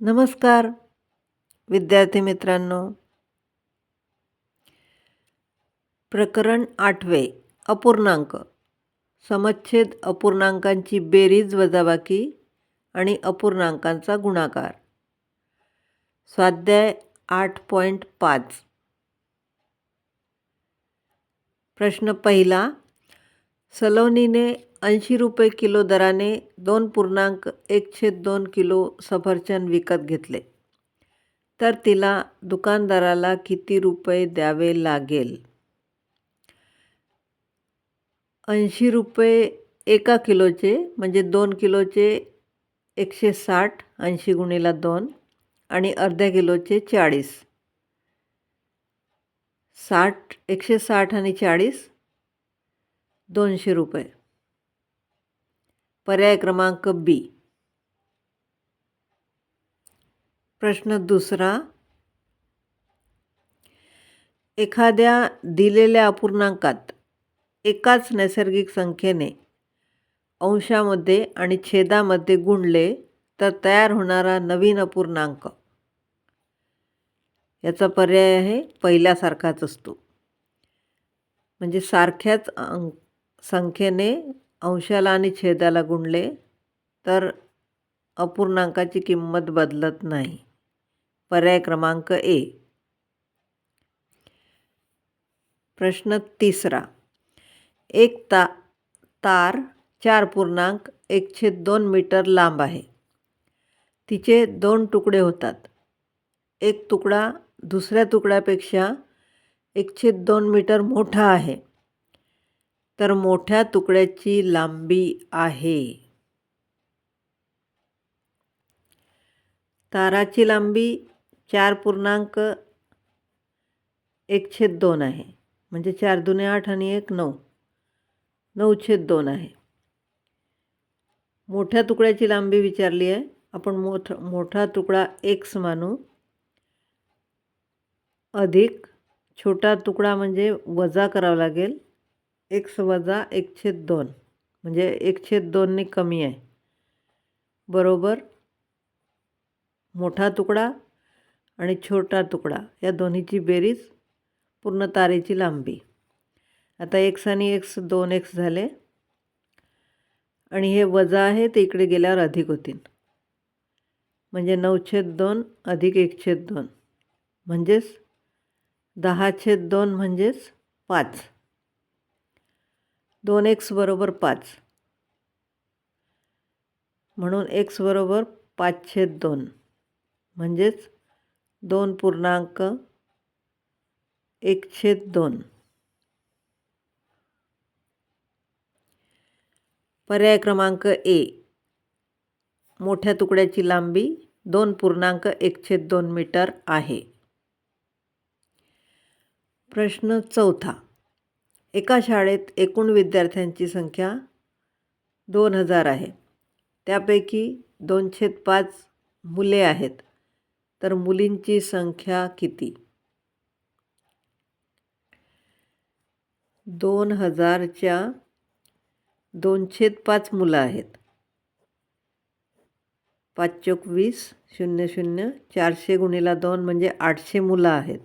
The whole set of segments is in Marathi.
नमस्कार विद्यार्थी मित्रांनो. प्रकरण आठवे अपूर्णांक. समच्छेद अपूर्णांकांची बेरीज वजाबाकी आणि अपूर्णांकांचा गुणाकार. स्वाध्याय आठ पॉईंट पाच. प्रश्न पहिला सलोनीने ऐंशी रुपये किलो दराने दोन पूर्णांक एकशे दोन किलो सफरचंद विकत घेतले. तर तिला दुकानदाराला किती रुपये द्यावे लागेल? ऐंशी रुपये एका किलोचे म्हणजे दोन किलोचे एकशे साठ ऐंशी गुणीला दोन आणि अर्ध्या किलोचे चाळीस. साठ एकशे साठ आणि चाळीस दोनशे रुपये. पर्याय क्रमांक बी. प्रश्न दुसरा. एखाद्या दिलेल्या अपूर्णांकात एकाच नैसर्गिक संख्येने अंशामध्ये आणि छेदामध्ये गुणले तर तयार होणारा नवीन अपूर्णांक. याचा पर्याय आहे पहिल्यासारखाच असतो. म्हणजे सारख्याच अंक संख्येने अंशाला आणि छेदाला गुणले तर अपूर्णांकाची किंमत बदलत नाही. पर्याय क्रमांक ए. प्रश्न तिसरा. एक ता तार चार पूर्णांक एकशे दोन मीटर लांब आहे. तिचे दोन तुकडे होतात. एक तुकडा दुसऱ्या तुकड्यापेक्षा एकशे दोन मीटर मोठा आहे. तर मोठ्या तुकड्याची लांबी आहे. ताराची लांबी चार पूर्णांक एक छेद दोन आहे. म्हणजे चार दुने आठ आणि एक नऊ. नऊ छेद दोन आहे. मोठ्या तुकड्याची लांबी विचारली आहे. आपण मोठ मोठा तुकडा एक्स मानू अधिक छोटा तुकडा म्हणजे वजा करावा लागेल. एक्स वजा एक छेद दोन. म्हणजे एक छेद दोनने कमी आहे. बरोबर? मोठा तुकडा आणि छोटा तुकडा. या दोन्हीची बेरीज पूर्ण तारेची लांबी. आता एक्स आणि एक्स दोन एक्स झाले. आणि हे वजा आहे ते इकडे गेल्यावर अधिक होतील. म्हणजे नऊ छेद दोन अधिक एक छेद दोन. म्हणजेच दहा छेद दोन म्हणजेच पाच. दोन एक्स बरोबर पाच. म्हणून एक्स बरोबर पाचशे दोन. म्हणजेच दोन पूर्णांक एकशे दोन. पर्याय क्रमांक ए. मोठ्या तुकड्याची लांबी दोन पूर्णांक एकशे दोन मीटर आहे. प्रश्न चौथा. एका शाळेत एकूण विद्यार्थ्यांची संख्या दोन हजार आहे. त्यापैकी दोनशे पाच मुले आहेत. तर मुलींची संख्या किती? दोन हजारच्या दोनशे पाच मुलं आहेत. पाच चोक वीस शून्य शून्य चारशे गुणीला दोन म्हणजे आठशे मुलं आहेत.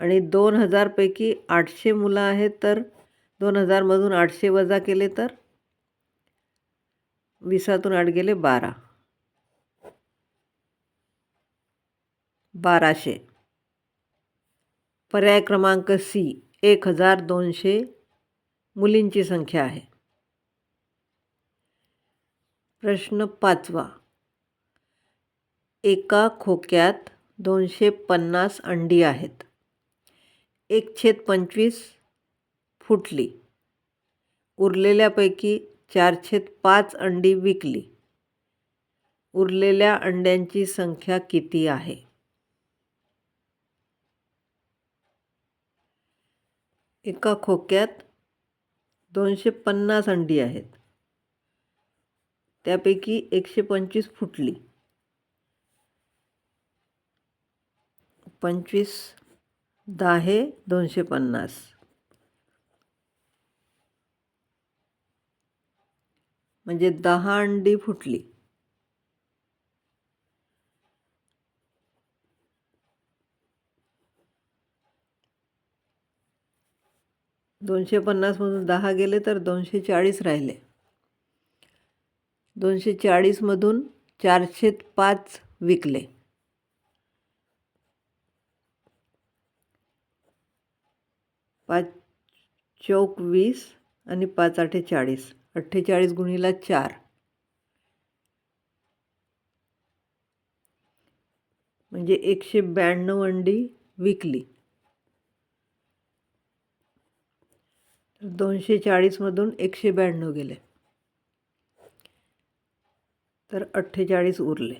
आणि दोन हजारपैकी आठशे मुलं आहेत तर दोन हजारमधून आठशे वजा केले तर विसातून आठ गेले बारा. बाराशे. पर्याय क्रमांक सी एक हजार दोनशे मुलींची संख्या आहे. प्रश्न पाचवा. एका खोक्यात दोनशे पन्नास अंडी आहेत. एक छेद पंचवीस फुटली. उरलेल्यापैकी चार छेद पाच अंडी विकली. उरलेल्या अंड्यांची संख्या किती आहे? एका खोक्यात दोनशे पन्नास अंडी आहेत. त्यापैकी एकशे पंचवीस फुटली. पंचवीस दाहे दोनशे पन्नास. म्हणजे दहा अंडी फुटली. दोनशे पन्नासमधून दहा गेले तर दोनशे चाळीस राहिले. दोनशे चाळीसमधून चारशे पाच विकले. पाच चौक वीस आणि पाच अठ्ठेचाळीस. अठ्ठेचाळीस गुणीला चार. म्हणजे एकशे ब्याण्णव अंडी विकली. दोनशे चाळीसमधून एकशे ब्याण्णव गेले. तर अठ्ठेचाळीस उरले.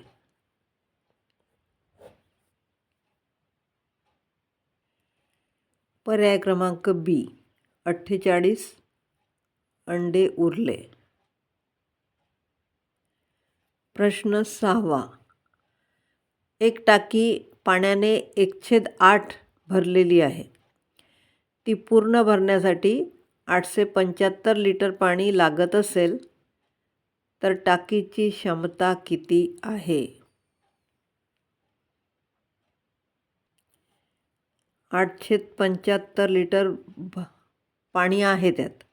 पर्याय क्रमांक बी अठ्ठेचाळीस अंडे उरले. प्रश्न सहावा एक टाकी पाण्याने एकछेद आठ भरलेली आहे. ती पूर्ण भरण्यासाठी आठशे पंच्याहत्तर लिटर पाणी लागत असेल तर टाकीची क्षमता किती आहे? आठशे पंच्याहत्तर लिटर भ पाणी आहे त्यात.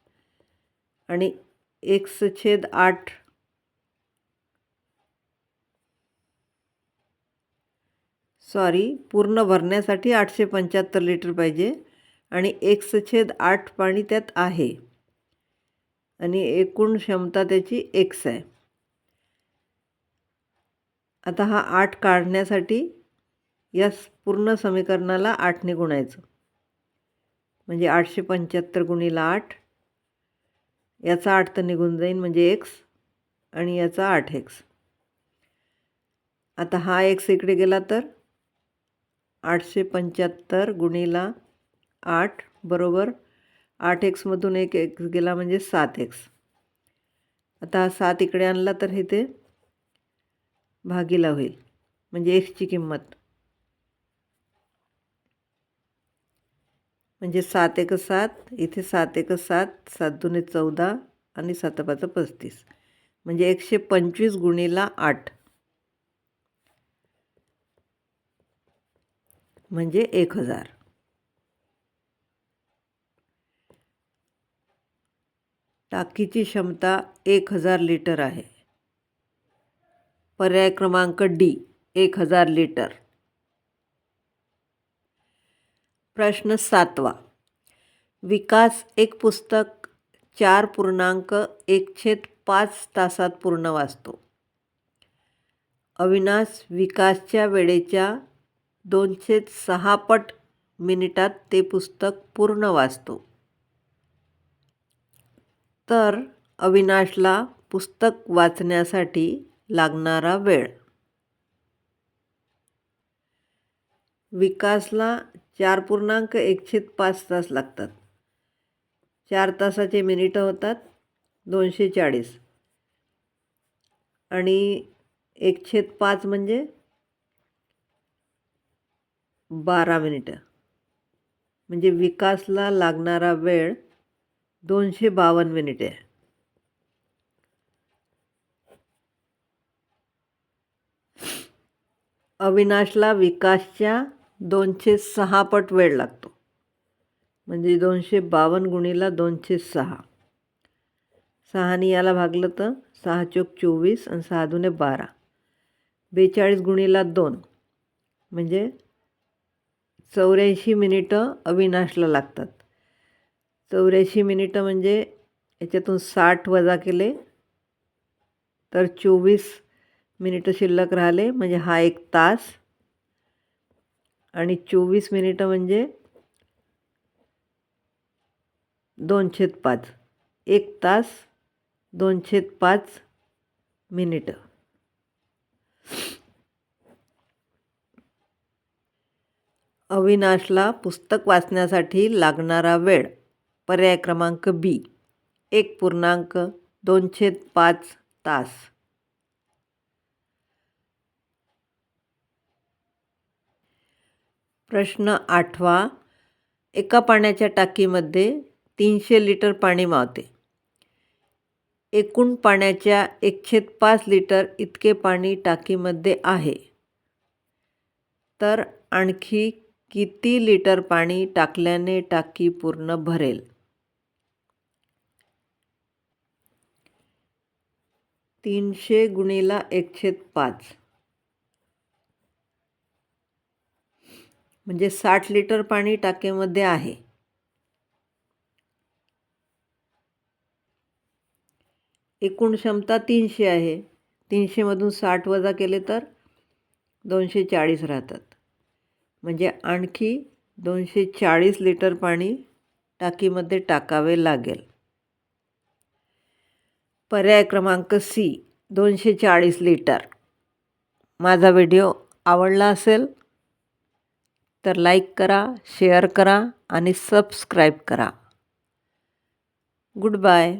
आणि छेद आठ सॉरी पूर्ण भरण्यासाठी आठशे पंच्याहत्तर लिटर पाहिजे. आणि छेद आठ पाणी त्यात आहे. आणि एकूण क्षमता त्याची एक्स आहे. आता हा आठ काढण्यासाठी या पूर्ण समीकरणाला आठने गुणायचं म्हणजे आठशे पंच्याहत्तर गुणीला आठ. याचा आठ तर निघून जाईल म्हणजे एक्स आणि याचा आठ एक्स आता हा एक्स इकडे गेला तर आठशे पंच्याहत्तर गुणीला आठ बरोबर. आठ एक्समधून एक एक्स गेला म्हणजे सात एक्स आता हा सात इकडे आणला तर हे ते भागीला होईल. म्हणजे एक्सची किंमत. म्हणजे सात एक सात इथे सात एक सात सात दुने चौदा आणि सात पाच पस्तीस. म्हणजे एकशे पंचवीस गुणीला आठ. म्हणजे एक हजार. टाकीची क्षमता एक हजार लिटर आहे. पर्याय क्रमांक डी एक हजार लिटर. प्रश्न सातवा. विकास एक पुस्तक चार पूर्णांक एकछेद पाच तासात पूर्ण वाचतो. अविनाश विकासच्या वेळेच्या दोनशे सहा पट मिनिटात ते पुस्तक पूर्ण वाचतो. तर अविनाशला पुस्तक वाचण्यासाठी लागणारा वेळ. विकासला चार पूर्णांक एकशे पाच तास लागतात. चार तासाचे मिनिटं होतात दोनशे चाळीस. आणि एकशे पाच म्हणजे बारा मिनिटं. म्हणजे विकासला लागणारा वेळ दोनशे बावन्न मिनिटे. अविनाशला विकासच्या दोनशे सहा पट वेळ लागतो. म्हणजे दोनशे बावन्न गुणीला दोनशे सहा. सहानी याला भागलं तर सहा चोक चोवीस आणि सहा दुने बारा. बेचाळीस गुणीला दोन. म्हणजे चौऱ्याऐंशी मिनिटं अविनाशला लागतात. चौऱ्याऐंशी मिनिटं म्हणजे याच्यातून साठ वजा केले तर चोवीस मिनिटं शिल्लक राहिले. म्हणजे हा एक तास. आणि चोवीस मिनिटं म्हणजे दोनशे पाच एक तास दोनशे पाच मिनिटं. अविनाशला पुस्तक वाचण्यासाठी लागणारा वेळ. पर्याय क्रमांक बी. एक पूर्णांक दोनशे पाच तास. प्रश्न आठवा. एका पाण्याच्या टाकीमध्ये तीनशे लिटर पाणी मावते. एकूण पाण्याच्या एकशेत पाच लिटर इतके पाणी टाकीमध्ये आहे. तर आणखी किती लिटर पाणी टाकल्याने टाकी पूर्ण भरेल? तीनशे गुणीला एकशे पाच म्हणजे साठ लिटर पाणी टाकीमध्ये आहे. एकूण क्षमता तीनशे आहे. तीनशेमधून साठ वजा केले तर दोनशे चाळीस राहतात. म्हणजे आणखी दोनशे चाळीस लिटर पाणी टाकीमध्ये टाकावे लागेल. पर्याय क्रमांक सी दोनशे चाळीस लिटर. माझा व्हिडिओ आवडला असेल तर लाईक करा शेअर करा आणि सबस्क्राईब करा. Good bye.